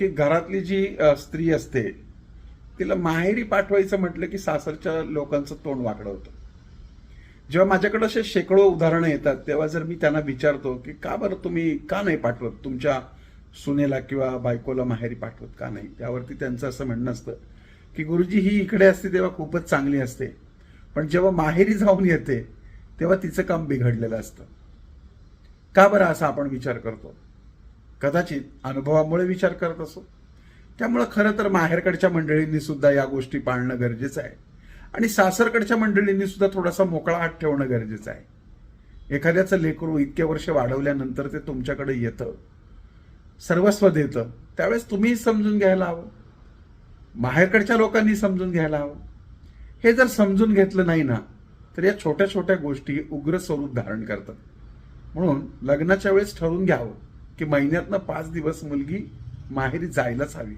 की घरातली जी स्त्री असते तिला माहेरी पाठवायचं म्हटलं की सासरच्या लोकांचं तोंड वाकडं होतं. जेव्हा माझ्याकडे असे शेकडो उदाहरणं येतात तेव्हा जर मी त्यांना विचारतो की का बरं तुम्ही का नाही पाठवत? तुमच्या सुनेला किंवा बायकोला माहेरी पाठवत का नाही? त्यावरती त्यांचं असं म्हणणं असतं की गुरुजी ही इकडे असते तेव्हा खूपच चांगली असते. पण जेव्हा माहेरी जाऊन येते तेव्हा तिचं काम बिघडलेलं असतं. का बरं असा आपण विचार करतो? कदाचित अनुभवामुळे विचार करत असो. त्यामुळं खरं तर माहेरकडच्या मंडळींनी सुद्धा या गोष्टी पाळणं गरजेचं आहे. आणि सासरकडच्या मंडळींनी सुद्धा थोडासा मोकळा हात ठेवणं गरजेचं आहे. एखाद्याचं लेकरू इतके वर्ष वाढवल्यानंतर ते तुमच्याकडे येतं. सर्वस्व देतं. त्यावेळेस तुम्ही समजून घ्यायला हवं. माहेरकडच्या लोकांनी समजून घ्यायला हवं. हे जर समजून घेतलं नाही ना तर या छोट्या छोट्या गोष्टी उग्र स्वरूप धारण करतात. म्हणून लग्नाच्या वेळेस ठरवून घ्यावं. की महिन्यातनं पाच दिवस मुलगी माहेरी जायलाच हवी.